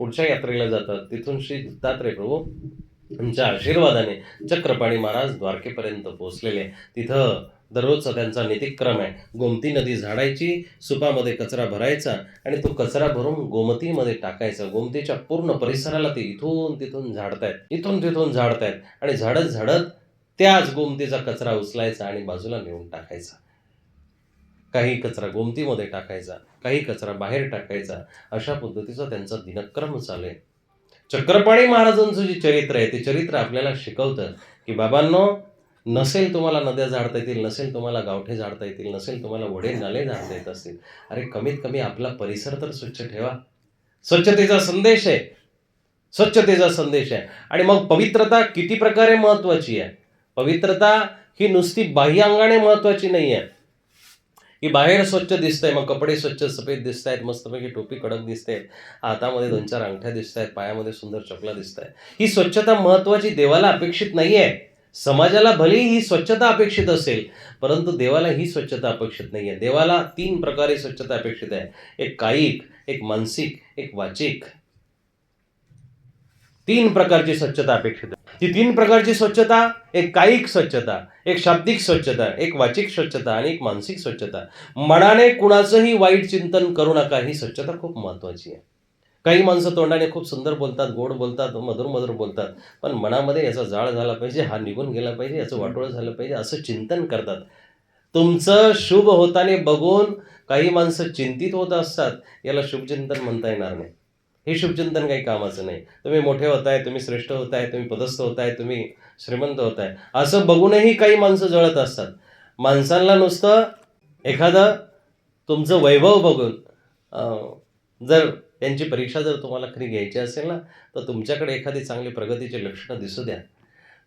पुढच्या यात्रेला जातात. तिथून श्री दत्तात्रय प्रभू त्यांच्या आशीर्वादाने चक्रपाणी महाराज द्वारकेपर्यंत पोहोचलेले. आहे. तिथं दररोजचा त्यांचा नितिक्रम आहे. गोमती नदी झाडायची सुपामध्ये कचरा भरायचा आणि तो कचरा भरून गोमतीमध्ये टाकायचा. गोमतीच्या पूर्ण परिसराला ते इथून तिथून झाडतायत. इथून तिथून झाडतायत. आणि झाडत झाडत त्याच गोमतीचा कचरा उचलायचा आणि बाजूला नेऊन टाकायचा. काही कचरा गोमतीमध्ये टाकायचा काही कचरा बाहेर टाकायचा अशा पद्धतीचा त्यांचा दिनक्रम चालू आहे. चक्रपाणी महाराजांचं जे चरित्र आहे ते चरित्र आपल्याला शिकवतं की बाबांनो नसेल तुम्हाला नद्या झाडता येतील नसेल तुम्हाला गावठे झाडता येतील नसेल तुम्हाला वडे नाले झाडता येत असतील अरे कमीत कमी आपला परिसर तर स्वच्छ ठेवा. स्वच्छतेचा संदेश आहे. स्वच्छतेचा संदेश आहे. आणि मग पवित्रता किती प्रकारे महत्वाची आहे? पवित्रता ही नुसती बाह्य अंगाने महत्वाची नाही आहे की बाहेर स्वच्छ दिसतंय मग कपडे स्वच्छ सफेद दिसत आहेत मस्तपैकी टोपी कडक दिसते हातामध्ये दोन चार अंगठ्या दिसत आहेत पायामध्ये सुंदर चपला दिसत आहे ही स्वच्छता महत्वाची देवाला अपेक्षित नाही आहे समाजाला भलेही ही स्वच्छता अपेक्षित असेल परंतु देवाला ही स्वच्छता अपेक्षित नाही आहे देवाला तीन प्रकारे स्वच्छता अपेक्षित आहे. एक कायिक एक मानसिक एक वाचिक. तीन प्रकारची स्वच्छता अपेक्षित आहे. ती तीन प्रकारची स्वच्छता एक कायिक स्वच्छता एक शाब्दिक स्वच्छता एक वाचिक स्वच्छता आणि एक मानसिक स्वच्छता. मनाने कुणाचंही वाईट चिंतन करू नका ही स्वच्छता खूप महत्वाची आहे. काही माणसं तोंडाने खूप सुंदर बोलतात गोड बोलतात मधुर मधुर बोलतात पण मनामध्ये याचा जाळ झाला पाहिजे हा निघून गेला पाहिजे याचं वाटोळं झालं पाहिजे असं चिंतन करतात. तुमचं शुभ होताने बघून काही माणसं चिंतित होत असतात याला शुभचिंतन म्हणता येणार नाही. हे शुभचिंतन काही कामाचं नाही. तुम्ही मोठे होताय तुम्ही श्रेष्ठ होताय तुम्ही पदस्थ होताय तुम्ही श्रीमंत होताय. असं बघूनही काही माणसं जळत असतात. माणसांना नुसतं एखादं तुमचं वैभव बघून जर त्यांची परीक्षा जर तुम्हाला खरी घ्यायची असेल ना तर तुमच्याकडे एखादी चांगली प्रगतीचे लक्षणं दिसू द्या.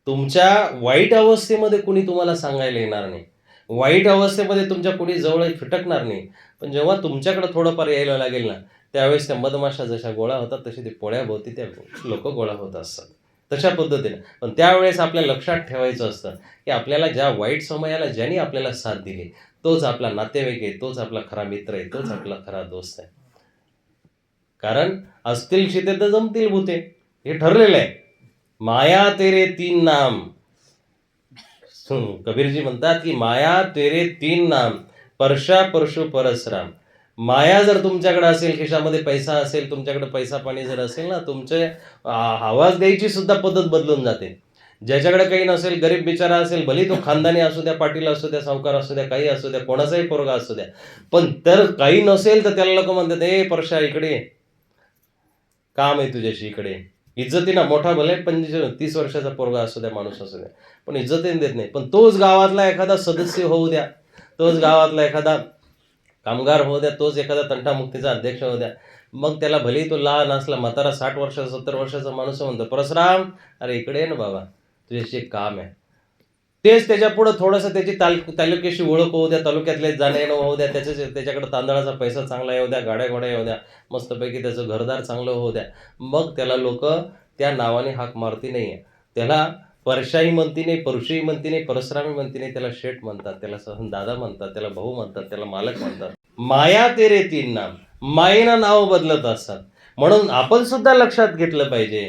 तुमच्या वाईट अवस्थेमध्ये कुणी तुम्हाला सांगायला येणार नाही. वाईट अवस्थेमध्ये तुमच्या कुणी जवळ फिटकणार नाही. पण जेव्हा तुमच्याकडे थोडंफार यायला लागेल ना त्यावेळेस त्या मधमाशा जशा गोळा होतात तसे ते पोळ्याभोवती त्या लोक गोळा होत असतात. तशा पद्धतीने. पण त्यावेळेस आपल्या लक्षात ठेवायचं असतं की आपल्याला ज्या वाईट समयाला ज्यांनी आपल्याला साथ दिली तोच आपला नातेवाईक आहे तोच आपला खरा मित्र आहे तोच आपला खरा दोस्त आहे. कारण असतील शिते तर जमतील भूते. हे ठरलेलं आहे. माया तेरे तीन नाम. कबीरजी म्हणतात की माया तेरे तीन नाम. परशा परशु परसराम. माया जर तुमच्याकडे असेल खिशामध्ये पैसा असेल तुमच्याकडे पैसा पाणी जर असेल ना तुमचे आवाज द्यायची सुद्धा पद्धत बदलून जाते. ज्याच्याकडे काही नसेल गरीब बिचारा असेल भले तो खानदानी असू द्या पाटील असू द्या सावकार असू द्या काही असू द्या कोणाचाही पोरगा असू द्या पण तर काही नसेल तर त्याला लोक म्हणतात ए परशा इकडे काम आहे तुझ्याशी इकडे ये." इज्जतीनं मोठा भले पंचवीस तीस वर्षाचा पोरगा असू द्या माणूस असू द्या पण इज्जतीने देत नाही. पण तोच गावातला एखादा सदस्य होऊ द्या. तोच गावातला एखादा कामगार होऊ द्या तोच एखादा तंटामुक्तीचा अध्यक्ष होऊ द्या. मग त्याला भलेही तो लहान असला म्हातारा साठ वर्षाचा सत्तर वर्षाचा माणूस म्हणतो परसराम अरे इकडे ये ना बाबा तुझ्याशी एक काम आहे. तेच त्याच्यापुढं थोडंसं त्याची ताल तालुक्याशी ओळख होऊ द्या तालुक्यातले जाणं येणं होऊ द्या त्याच्या त्याच्याकडे तांदळाचा पैसा चांगला येऊ द्या गाड्या घोड्या येऊ द्या मस्तपैकी त्याचं घरदार चांगलं होऊ द्या. मग त्याला लोक त्या नावाने हाक मारती नाही त्याला परशाही म्हणती नाही परशुही म्हणती नाही परशुरामी म्हणती नाही त्याला शेठ म्हणतात त्याला सहन दादा म्हणतात त्याला भाऊ म्हणतात त्याला मालक म्हणतात. माया तेरे तीन नाम. मायेनं नाव बदलत असतात म्हणून आपण सुद्धा लक्षात घेतलं पाहिजे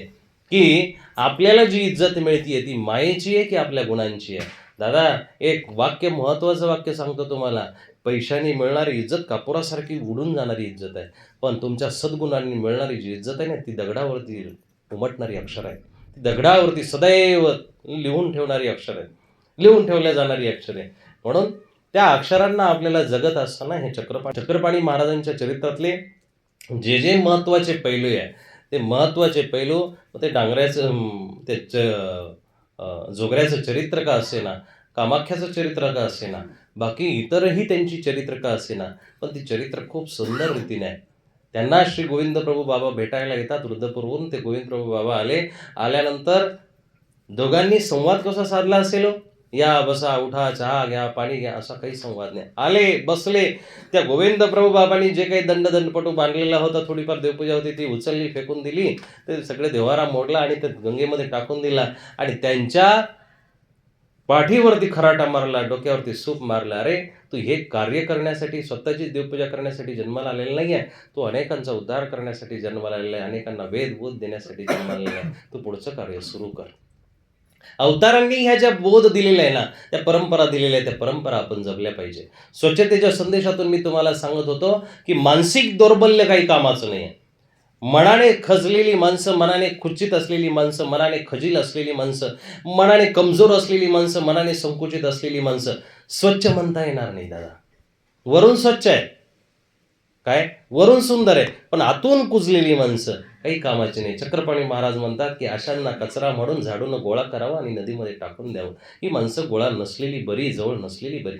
की आपल्याला जी इज्जत मिळतीये ती मायेची आहे की आपल्या गुणांची आहे? दादा एक वाक्य महत्वाचं वाक्य सांगतो तुम्हाला. पैशाने मिळणारी इज्जत कापुरासारखी उडून जाणारी इज्जत आहे. पण तुमच्या सद्गुणांनी मिळणारी जी इज्जत आहे ना ती दगडावरती उमटणारी अक्षर आहे दगडावरती सदैव लिहून ठेवणारी अक्षर आहेत. लिहून ठेवल्या जाणारी अक्षरे म्हणून त्या अक्षरांना आपल्याला जगत असताना हे चक्रपाणी चक्रपाणी महाराजांच्या चरित्रातले जे जे महत्त्वाचे पैलू आहे ते महत्त्वाचे पैलू ते डांगऱ्याचं ते च- जोगऱ्याचं चरित्र का असेना कामाख्याचं चरित्र का असेना बाकी इतरही त्यांची चरित्र का असेना पण ती चरित्र खूप सुंदर रीतीने आहे त्यांना श्री गोविंद प्रभू बाबा भेटायला येतात वृद्धपूरवरून ते गोविंद प्रभू बाबा आले. आल्यानंतर दोघांनी संवाद कसा साधला असेल हो? या बसा उठा चहा घ्या पाणी घ्या असा काही संवाद नाही. आले बसले. त्या गोविंद प्रभू बाबांनी जे काही दंड दंडपटू बांधलेला होता थोडीफार देवपूजा होती ती उचलली फेकून दिली. ते सगळे देवारा मोडला आणि ते गंगेमध्ये टाकून दिला. आणि त्यांच्या पाठीवरती खराटा मारला डोक्यावरती सूप मारला. अरे तू हे कार्य करण्यासाठी स्वतःची देवपूजा करण्यासाठी जन्माला आलेला नाही आहे तू अनेकांचा उद्धार करण्यासाठी जन्माला आलेला आहे. अनेकांना वेदबोध देण्यासाठी जन्माला आलेला आहे. तू पुढचं कार्य सुरू कर. अवतारांनी ह्या ज्या बोध दिलेल्या आहे ना त्या परंपरा दिलेल्या आहे त्या परंपरा आपण जपल्या पाहिजे. स्वच्छतेच्या संदेशातून मी तुम्हाला सांगत होतो की मानसिक दौर्बल्य काही कामाचं नाही आहे मनाने खचलेली माणसं मनाने खुर्चित असलेली माणसं मनाने खजील असलेली माणसं मनाने कमजोर असलेली माणसं मनाने संकुचित असलेली माणसं स्वच्छ म्हणता येणार नाही दादा. वरून स्वच्छ आहे. काय? वरून सुंदर आहे. पण आतून कुजलेली माणसं काही कामाची नाही. चक्रपाणी महाराज म्हणतात की अशांना कचरा म्हणून झाडून गोळा करावा आणि नदीमध्ये टाकून द्यावं. ही माणसं गोळा नसलेली बरी जवळ नसलेली बरी.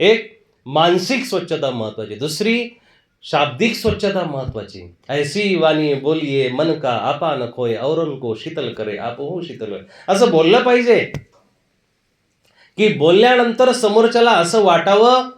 एक मानसिक स्वच्छता महत्वाची. दुसरी शाब्दिक स्वच्छता महत्वाची. ऐसी वाणी बोलिये मन का आपा न खोय औरन को शीतल करे आप हो शीतल असं बोललं पाहिजे. की बोलल्यानंतर समोरच्याला असं वाटावं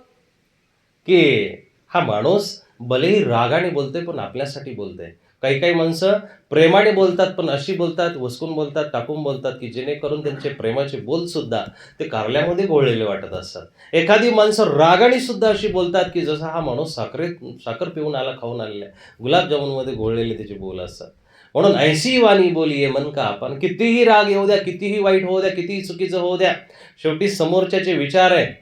की हा माणूस भलेही रागाने बोलतोय पण आपल्यासाठी बोलतोय. काही काही माणसं प्रेमाने बोलतात पण अशी बोलतात वसकून बोलतात टाकून बोलतात की जेणेकरून त्यांचे प्रेमाचे बोल सुद्धा ते कारल्यामध्ये गोळलेले वाटत असतात. एखादी माणसं रागाने सुद्धा अशी बोलतात की जसा हा माणूस साखरेत साखर पिऊन आला खाऊन आलेला आहे. गुलाबजामुनमध्ये गोळलेले त्याचे बोल असतात. म्हणून ऐशी वाणी बोलिये मन का आपण. कितीही राग येऊ द्या कितीही वाईट होऊ द्या कितीही चुकीचं होऊ द्या. शेवटी समोरच्याचे विचार आहे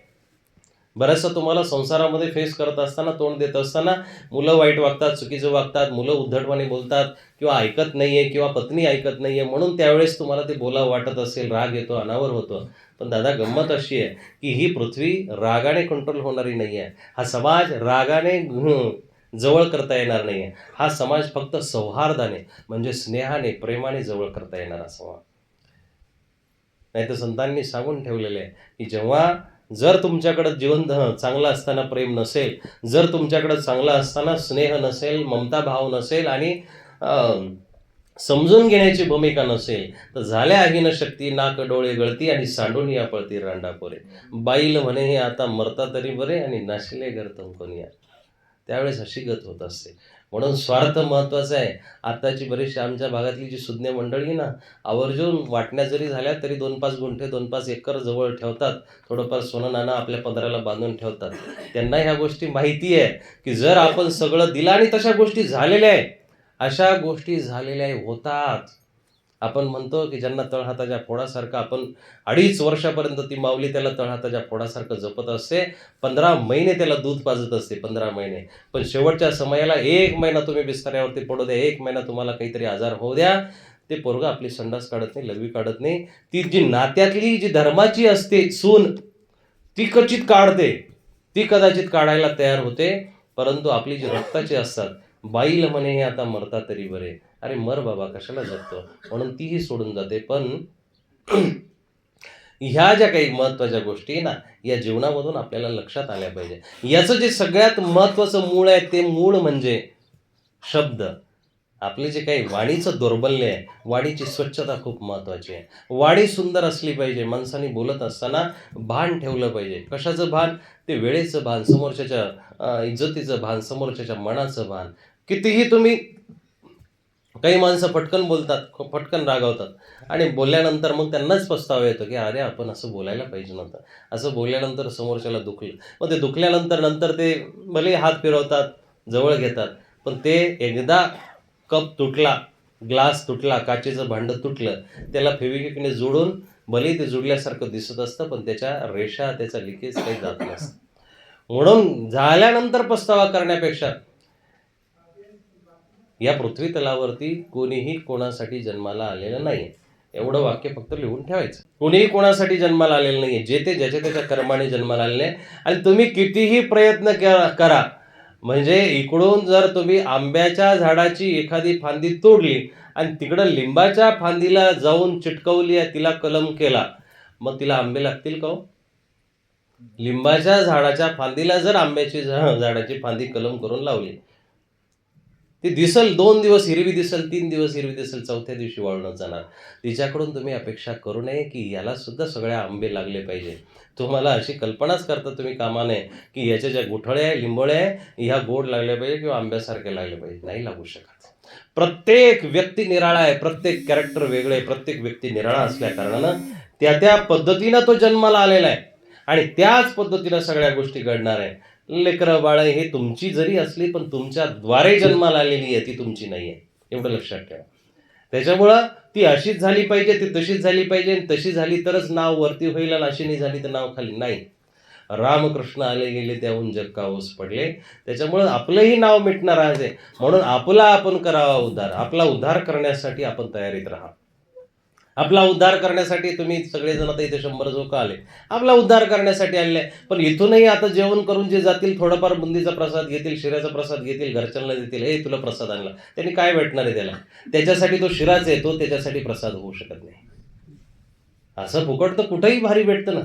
बऱ्याचशा तुम्हाला संसारामध्ये फेस करत असताना तोंड देत असताना मुलं वाईट वागतात चुकीचं वागतात मुलं उद्धटपणे बोलतात किंवा ऐकत नाहीये किंवा पत्नी ऐकत नाहीये म्हणून त्यावेळेस तुम्हाला ते बोलावं वाटत असेल राग येतो अनावर होतो. पण दादा गंमत अशी आहे की ही पृथ्वी रागाने कंट्रोल होणारी नाही आहे हा समाज रागाने जवळ करता येणार नाही आहे हा समाज फक्त सौहार्दाने म्हणजे स्नेहाने प्रेमाने जवळ करता येणारा समाज नाही तर संतांनी सांगून ठेवलेले आहे की जेव्हा जर तुमच्याकडं जीवनधन चांगलं असताना प्रेम नसेल जर तुमच्याकडं चांगलं असताना स्नेह नसेल ममता भाव नसेल आणि समजून घेण्याची भूमिका नसेल तर झाल्या आगीन शक्ती नाक डोळे गळती आणि सांडून या पळती रांडापोरे बाईल म्हणे हे आता मरता तरी बरे आणि नाशिले गर्तम कोणी त्यावेळेस अशी गत होत असते. म्हणून स्वार्थ महत्त्वाचा आहे. आताची बरीचशी आमच्या भागातली जी सुज्ञ मंडळी ना आवर्जून वाटण्या जरी झाल्या तरी दोन पाच गुंठे दोन पाच एकर जवळ ठेवतात. थोडंफार सोनं नाणं आपल्या पदराला बांधून ठेवतात. त्यांना ह्या गोष्टी माहिती आहे की जर आपण सगळं दिलं आणि तशा गोष्टी झालेल्या आहे अशा गोष्टी झालेल्या आहे होतात. आपण म्हणतो की ज्यांना तळहाताच्या फोडासारखं आपण अडीच वर्षापर्यंत ती माऊली त्याला तळहाताच्या फोडासारखं जपत असते पंधरा महिने त्याला दूध पाजत असते पंधरा महिने. पण शेवटच्या समयाला एक महिना तुम्ही बिस्तऱ्यावरती पडू द्या एक महिना तुम्हाला काहीतरी आजार होऊ द्या ते पोरगं आपली संडास काढत नाही लघवी काढत नाही. ती जी नात्यातली जी धर्माची असते सून ती कचित काढते. ती कदाचित काढायला तयार होते परंतु आपली जी रक्ताची असतात बाईल म्हणे हे आता मरता तरी बरे. अरे मर बाबा कशाला जगतो? म्हणून तीही सोडून जाते. पण ह्या ज्या काही महत्त्वाच्या गोष्टी आहे ना या जीवनामधून आपल्याला लक्षात आल्या पाहिजे. याचं जे सगळ्यात महत्त्वाचं मूळ आहे ते मूळ म्हणजे शब्द. आपले जे काही वाणीचं दौर्बल्य आहे वाणीची स्वच्छता खूप महत्त्वाची आहे. वाणी सुंदर असली पाहिजे माणसाने बोलत असताना भान ठेवलं पाहिजे. कशाचं भान? ते वेळेचं भान समोरच्याच्या इज्जतीचं भान समोरच्याच्या मनाचं भान. कितीही तुम्ही काही माणसं पटकन बोलतात पटकन रागावतात. आणि बोलल्यानंतर मग त्यांनाच पस्तावा येतो की अरे आपण असं बोलायला पाहिजे नव्हतं. असं बोलल्यानंतर समोरच्याला दुखलं. मग ते दुखल्यानंतर नंतर ते भले हात फिरवतात जवळ घेतात पण ते एकदा कप तुटला ग्लास तुटला काचेचं भांडं तुटलं त्याला फेविकिकने जोडून भले ते जुडल्यासारखं दिसत असतं पण त्याच्या रेषा त्याचा लिकेज काही जात नसतं. म्हणून झाल्यानंतर पस्तावा करण्यापेक्षा या पृथ्वी तलावरती कोणीही कोणासाठी जन्माला आलेलं नाही. एवढं वाक्य फक्त लिहून ठेवायचं. कोणीही कोणासाठी जन्माला आलेलं नाहीये. जे ते ज्याच्या त्याच्या कर्माने जन्माला आलेले आहे. आणि तुम्ही कितीही प्रयत्न करा. म्हणजे इकडून जर तुम्ही आंब्याच्या झाडाची एखादी फांदी तोडली आणि तिकडं लिंबाच्या फांदीला जाऊन चिटकवली तिला कलम केला मग तिला आंबे लागतील का हो? लिंबाच्या झाडाच्या फांदीला जर आंब्याची झाडाची फांदी कलम करून लावली ती दिसल दोन दिवस हिरवी दिसल तीन दिवस हिरवी दिसल चौथ्या दिवशी वाळून जाणार. तिच्याकडून तुम्ही अपेक्षा करू नये की याला सुद्धा सगळ्या आंबे लागले पाहिजे. तुम्हाला अशी कल्पनाच करता तुम्ही कामा नये की याच्या ज्या गुठळ्या आहे लिंबोळ्या आहे ह्या गोड लागल्या पाहिजे किंवा आंब्यासारखे लागले पाहिजे. नाही लागू शकत. प्रत्येक व्यक्ती निराळा आहे प्रत्येक कॅरेक्टर वेगळे आहे प्रत्येक व्यक्ती निराळा असल्या कारणानं त्या त्या पद्धतीनं तो जन्माला आलेला आहे. आणि त्याच पद्धतीनं सगळ्या गोष्टी घडणार आहे. लेकरं बाळ हे तुमची जरी असली पण तुमच्याद्वारे जन्माला आलेली आहे ती तुमची नाही आहे एवढं लक्षात ठेवा. त्याच्यामुळं ती अशीच झाली पाहिजे ती तशीच झाली पाहिजे आणि तशी झाली तरच नाव वरती होईल आणि अशी नाही झाली तर नाव खाली नाही. रामकृष्ण आले गेले त्याहून जग कावस पडले. त्याच्यामुळं आपलंही नाव मिटणार आहे. म्हणून आपला आपण करावा उद्धार. आपला उद्धार करण्यासाठी आपण तयारीत राहा. आपला उद्धार करण्यासाठी तुम्ही सगळेजण आता इथे शंभर लोक आले. आपला उद्धार करण्यासाठी आले पण इथूनही आता जेवण करून जे जातील थोडंफार बुंदीचा प्रसाद घेतील शिऱ्याचा प्रसाद घेतील घरच्यांना देतील हे तुला प्रसाद आणला. त्यांनी काय भेटणार आहे त्याला? त्याच्यासाठी तो शिराच तो त्याच्यासाठी प्रसाद होऊ शकत नाही. असं फुकट तर कुठंही भारी भेटतं ना.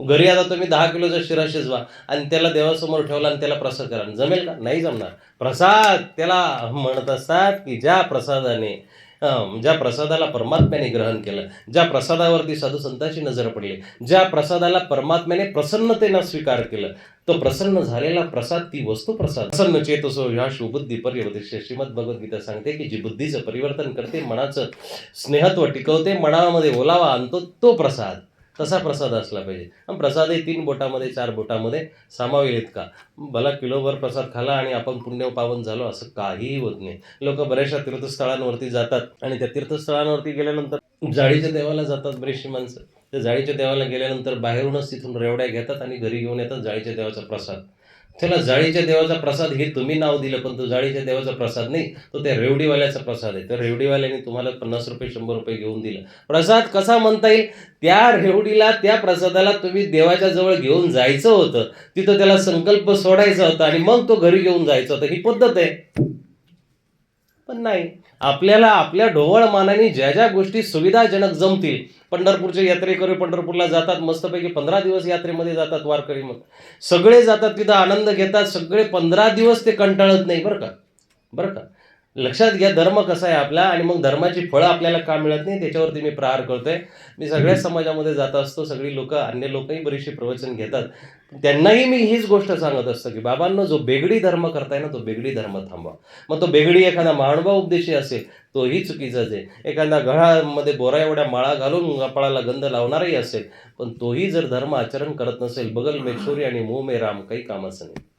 घरी आता तुम्ही दहा किलोचा शिरा शिजवा आणि त्याला देवासमोर ठेवला आणि त्याला प्रसाद करा. जमेल का? नाही जमणार. प्रसाद त्याला म्हणत असतात की ज्या प्रसादाने ज्या प्रसादाला परमात्म्याने ग्रहण केलं ज्या प्रसादावरती साधू संतांची नजर पडली ज्या प्रसादाला परमात्म्याने प्रसन्नतेनं स्वीकार केलं तो प्रसन्न झालेला प्रसाद ती वस्तू प्रसाद. प्रसन्न चेतसो ह्या शिवबुद्धी परिवर्तित श्रीमद भगवद्गीता सांगते की जी बुद्धीचं परिवर्तन करते मनाचं स्नेहत्व टिकवते मनामध्ये ओलावा आणतो तो प्रसाद. तसा प्रसाद असला पाहिजे. आणि प्रसादही तीन बोटामध्ये चार बोटामध्ये सामावेल का? भला किलोभर प्रसाद खाला आणि आपण पुण्य पावन झालो असं काहीही होत नाही. लोक बऱ्याचशा तीर्थस्थळांवरती जातात आणि त्या तीर्थस्थळांवरती गेल्यानंतर जाळीच्या देवाला जातात बरीचशी माणसं. त्या जाळीच्या देवाला गेल्यानंतर बाहेरूनच तिथून रेवड्या घेतात आणि घरी घेऊन येतात जाळीच्या देवाचा प्रसाद. त्याला जाळीच्या देवाचा प्रसाद हे तुम्ही नाव दिलं पण तो जाळीच्या देवाचा प्रसाद नाही तो त्या रेवडीवाल्याचा प्रसाद आहे. तर रेवडीवाल्याने तुम्हाला पन्नास रुपये शंभर रुपये घेऊन दिला. प्रसाद कसा म्हणता येईल? त्या रेवडीला त्या प्रसादाला तुम्ही देवाच्या जवळ घेऊन जायचं होतं. तिथं त्याला संकल्प सोडायचा होता आणि मग तो घरी घेऊन जायचा होता. ही पद्धत आहे. पण नाही. आपल्याला आपल्या ढोवळ मानाने ज्या ज्या गोष्टी सुविधाजनक जमतील पंढरपूरचे यात्रेकरी पंढरपूरला जातात मस्तपैकी पंधरा दिवस यात्रेमध्ये जातात वारकरी मग सगळे जातात तिथं आनंद घेतात सगळे पंधरा दिवस ते कंटाळत नाही बरं का? बरं का? लक्षात घ्या धर्म कसा आहे आपला आणि मग धर्माची फळं आपल्याला का मिळत नाही त्याच्यावरती मी प्रहार करतोय. मी सगळ्या समाजामध्ये जात असतो सगळी लोक अन्य लोकही बरीचशी प्रवचन घेतात. त्यांनाही मी हीच गोष्ट सांगत असतो की बाबांना जो बेगडी धर्म करताय ना तो बेगडी धर्म थांबवा. मग तो बेगडी एखादा महानुभाव उपदेशी असेल तोही चुकीचाच आहे. एखादा गळामध्ये बोरा एवढ्या माळा घालून कपाळाला गंध लावणारही असेल पण तोही जर धर्म आचरण करत नसेल बगल में आणि मुंह मे राम काही कामाचं नाही.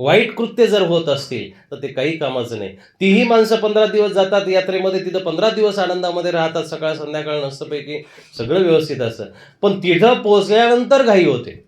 वाईट कृत्य जर होत असतील तर ते काही कामाचं नाही. तीही माणसं पंधरा दिवस जातात यात्रेमध्ये तिथं पंधरा दिवस आनंदामध्ये राहतात सकाळ संध्याकाळ नसतंपैकी सगळं व्यवस्थित असतं. पण तिथं पोहोचल्यानंतर घाई होते.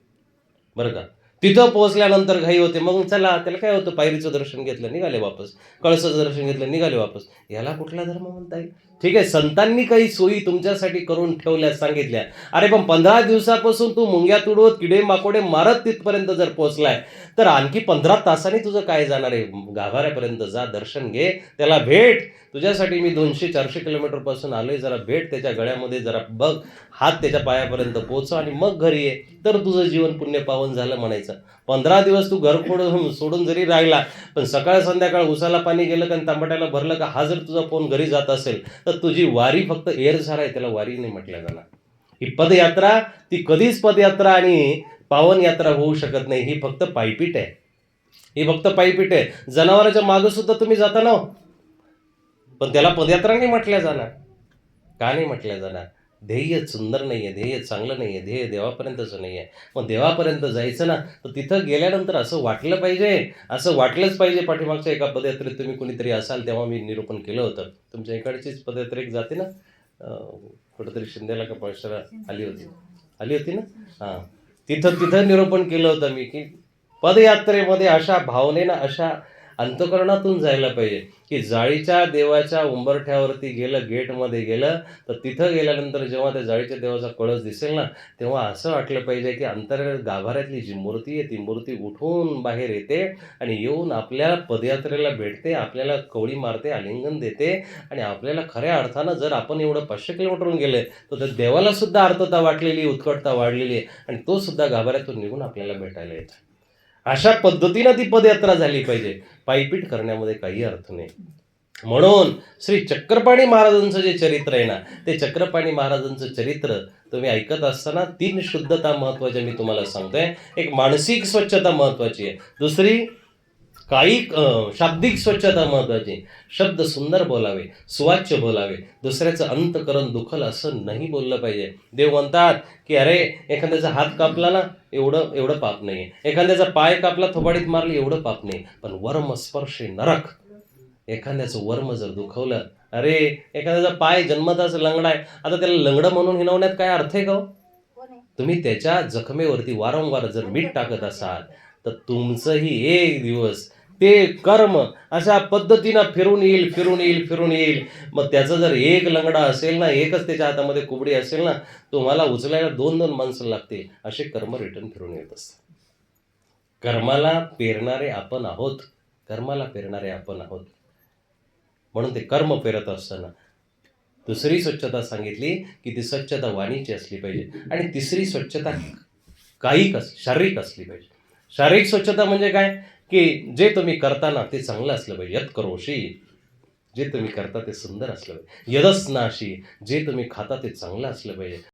बरं का? तिथं पोहोचल्यानंतर घाई होते. मग चला त्याला काय होतं? पायरीचं दर्शन घेतलं निघाले वापस. कळसाचं दर्शन घेतलं निघाले वापस. याला कुठला धर्म म्हणता येईल? ठीक आहे संतांनी काही सोयी तुमच्यासाठी करून ठेवल्या सांगितल्या. अरे पण पंधरा दिवसापासून तू मुंग्या तुडवत किडे माकोडे मारत तिथपर्यंत जर पोहोचलाय तर आणखी पंधरा तासांनी तुझं काय जाणार आहे? गाभाऱ्यापर्यंत जा दर्शन घे त्याला भेट. तुझ्यासाठी मी दोनशे चारशे किलोमीटरपासून आलोय जरा भेट त्याच्या गळ्यामध्ये जरा बघ हात त्याच्या पायापर्यंत पोचव आणि मग घरी ये. तर तुझं जीवन पुण्य पावन झालं म्हणायचं. पंधरा दिवस तू घर फोडून सोडून जरी राहिला पण सकाळ संध्याकाळ उसाला पाणी गेलं का आणि तांबट्याला भरलं का हा जर तुझा फोन घरी जात असेल तर तुझी वारी फक्त एअरझार आहे त्याला वारी नाही म्हटल्या जाणार. ही पदयात्रा ती कधीच पदयात्रा आणि पावन यात्रा होऊ शकत नाही ही फक्त पायपीट आहे. ही फक्त पायपीट आहे. जनावराच्या मागं सुद्धा तुम्ही जाता ना हो. पण त्याला पदयात्रा नाही म्हटल्या जाणार. का नाही म्हटल्या जाणार? ध्येय सुंदर नाही आहे ध्येय चांगलं नाही आहे ध्येय देवापर्यंतचं नाही आहे मग देवापर्यंत जायचं ना तर तिथं गेल्यानंतर असं वाटलं पाहिजे असं वाटलंच पाहिजे पाठीमागच्या एका पदयात्रेत तुम्ही कोणीतरी असाल तेव्हा मी निरूपण केलं होतं. तुमच्या इकडचीच पदयात्रेक जाते ना? कुठंतरी शिंदेला का पळशरा आली होती. आली होती ना? हां. तिथं तिथं निरूपण केलं होतं मी की पदयात्रेमध्ये अशा भावनेनं अशा अंतकरणातून जायला पाहिजे. की जाळीच्या देवाच्या उंबरठ्यावरती गेलं गेटमध्ये गेलं तर तिथं गेल्यानंतर जेव्हा त्या जाळीच्या देवाचा कळस दिसेल ना तेव्हा असं वाटलं पाहिजे की अंतर गाभाऱ्यातली जी मूर्ती आहे ती मूर्ती उठून बाहेर येते आणि येऊन आपल्या पदयात्रेला भेटते आपल्याला कवळी मारते आलिंगन देते आणि आपल्याला खऱ्या अर्थानं जर आपण एवढं पाचशे किलोमीटरहून गेले तर त्या देवाला सुद्धा अर्थता वाटलेली उत्कटता वाढलेली आहे आणि तो सुद्धा गाभाऱ्यातून निघून आपल्याला भेटायला येतो. अशा पद्धतीनं ती पदयात्रा झाली पाहिजे. पायपीट करण्यामध्ये काही अर्थ नाही. म्हणून श्री चक्रपाणी महाराजांचं जे चरित्र आहे ना ते चक्रपाणी महाराजांचं चरित्र तुम्ही ऐकत असताना तीन शुद्धता महत्त्वाच्या मी तुम्हाला सांगतोय. एक मानसिक स्वच्छता महत्वाची आहे. दुसरी काही शाब्दिक स्वच्छता महत्वाची. शब्द सुंदर बोलावे सुवाच्य बोलावे. दुसऱ्याचं अंतकरण दुखल असं नाही बोललं पाहिजे. देव म्हणतात की अरे एखाद्याचा हात कापला ना एवढं एवढं पाप नाही एखाद्याचा पाय कापला थोबाडीत मारली एवढं पाप नाही पण वर्म स्पर्शे नरक. एखाद्याचं वर्म जर दुखवलं अरे एखाद्याचा पाय जन्मताच लंगडा आहे. आता त्याला लंगडं म्हणून हिनवण्यात काय अर्थ आहे का हो? तुम्ही त्याच्या जखमेवरती वारंवार जर मीठ टाकत असाल तर तुमचंही एक दिवस ते कर्म अशा पद्धतीनं फिरून येईल फिरून येईल फिरून येईल. मग त्याचं जर एक लंगडा असेल ना एकच त्याच्या हातामध्ये कुबडी असेल ना तुम्हाला उचलायला दोन दोन माणसं लागते असे कर्म रिटर्न फिरून येत असतात. कर्माला पेरणारे आपण आहोत. कर्माला पेरणारे आपण आहोत. म्हणून ते कर्म पेरत असताना. दुसरी स्वच्छता सांगितली की ती स्वच्छता वाणीची असली पाहिजे. आणि तिसरी स्वच्छता काही कस शारीरिक असली पाहिजे. शारीरिक स्वच्छता म्हणजे काय? की जे तुम्ही करताना ते चांगलं असलं पाहिजे यत करोशी जे तुम्ही करता ते सुंदर असलं पाहिजे यदस्नाशी. जे तुम्ही खाता ते चांगलं असलं पाहिजे